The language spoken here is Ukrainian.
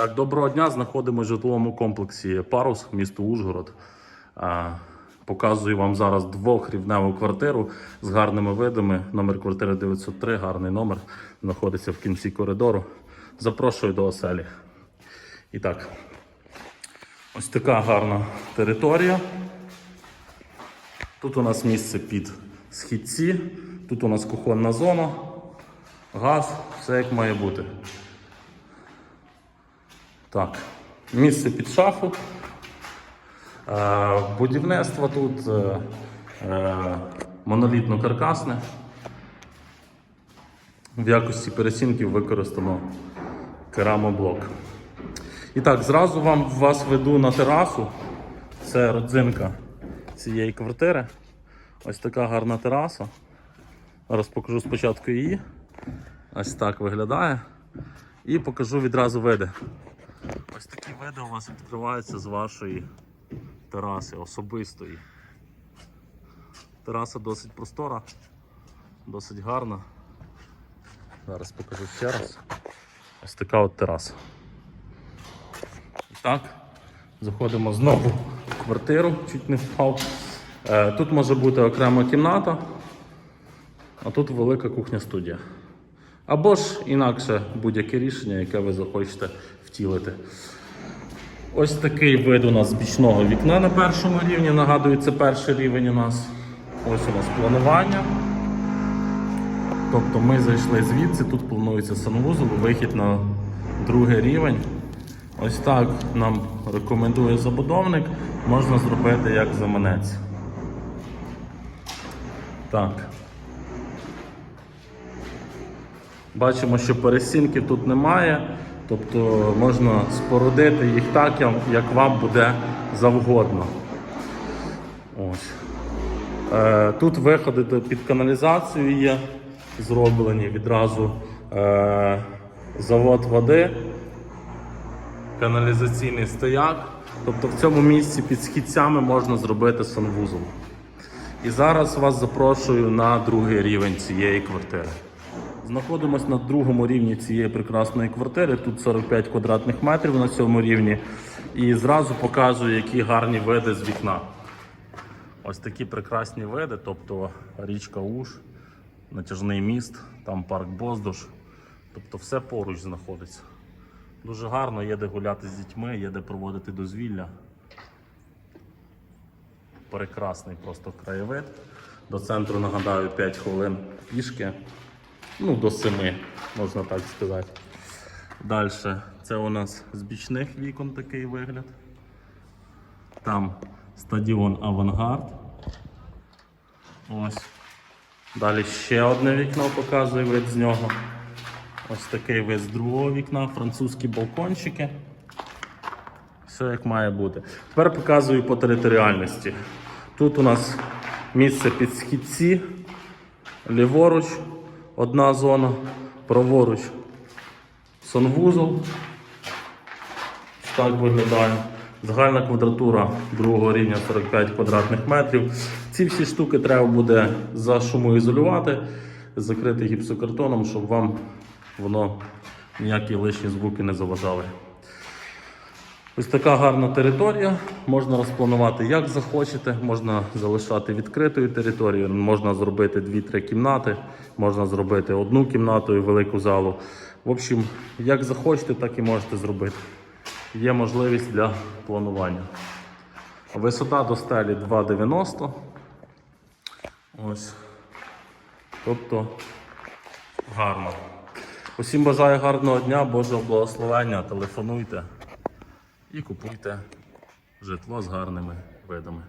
Так, доброго дня. Знаходимося в житловому комплексі Парус, місто Ужгород. Показую вам зараз двохрівневу квартиру з гарними видами. Номер квартири 903, гарний номер. Знаходиться в кінці коридору. Запрошую до оселі. І так, ось така гарна територія. Тут у нас місце під східці, тут у нас кухонна зона, газ, все як має бути. Так, місце під шафу. Е, будівництво тут е, е, монолітно-каркасне. В якості пересінків використано керамоблок. І так, зразу вам вас веду на терасу. Це родзинка цієї квартири. Ось така гарна тераса. Зараз покажу спочатку її. Ось так виглядає. І покажу відразу види. Види у вас відкриваються з вашої тераси особистої. Тераса досить простора, досить гарна. Зараз покажу ще раз. Ось така от тераса. Так, заходимо знову в квартиру, чуть не впав. Е, Тут може бути окрема кімната, а тут велика кухня-студія. Або ж інакше будь-яке рішення, яке ви захочете втілити. Ось такий вид у нас з бічного вікна на першому рівні. Нагадую, це перший рівень у нас. Ось у нас планування. Тобто ми зайшли звідси, тут планується санвузол, вихід на другий рівень. Ось так нам рекомендує забудовник. Можна зробити як заманець. Так. Бачимо, що пересінки тут немає, тобто можна спорудити їх так, як- вам буде завгодно. Ось. Е, тут виходи під каналізацію є зроблені відразу е, завод води, каналізаційний стояк. Тобто в цьому місці під східцями можна зробити санвузол. І зараз вас запрошую на другий рівень цієї квартири. Знаходимось на другому рівні цієї прекрасної квартири. Тут 45 квадратних метрів на цьому рівні. І зразу показую, які гарні види з вікна. Ось такі прекрасні види, тобто річка Уж, натяжний міст, там парк Боздуж. Тобто все поруч знаходиться. Дуже гарно, є де гуляти з дітьми, є де проводити дозвілля. Прекрасний просто краєвид. До центру нагадаю 5 хвилин пішки. Ну, до 7, можна так сказати. Далі, це у нас з бічних вікон такий вигляд. Там стадіон Авангард. Ось. Далі ще одне вікно показує вид з нього. Ось такий вид з другого вікна, французькі балкончики. Все як має бути. Тепер показую по територіальності. Тут у нас місце під східці, ліворуч одна зона, праворуч санвузол. Так виглядає. Загальна квадратура другого рівня 45 квадратних метрів. Ці всі штуки треба буде зашумоізолювати, закрити гіпсокартоном, щоб вам воно ніякі лишні звуки не заважали. Ось така гарна територія. Можна розпланувати як захочете, можна залишати відкритою територією, можна зробити 2-3 кімнати, можна зробити одну кімнату і велику залу. В общем, як захочете, так і можете зробити. Є можливість для планування. Висота до стелі 2,90. Ось. Тобто гарно. Усім бажаю гарного дня, Божого благословення. Телефонуйте і купуйте житло з гарними видами.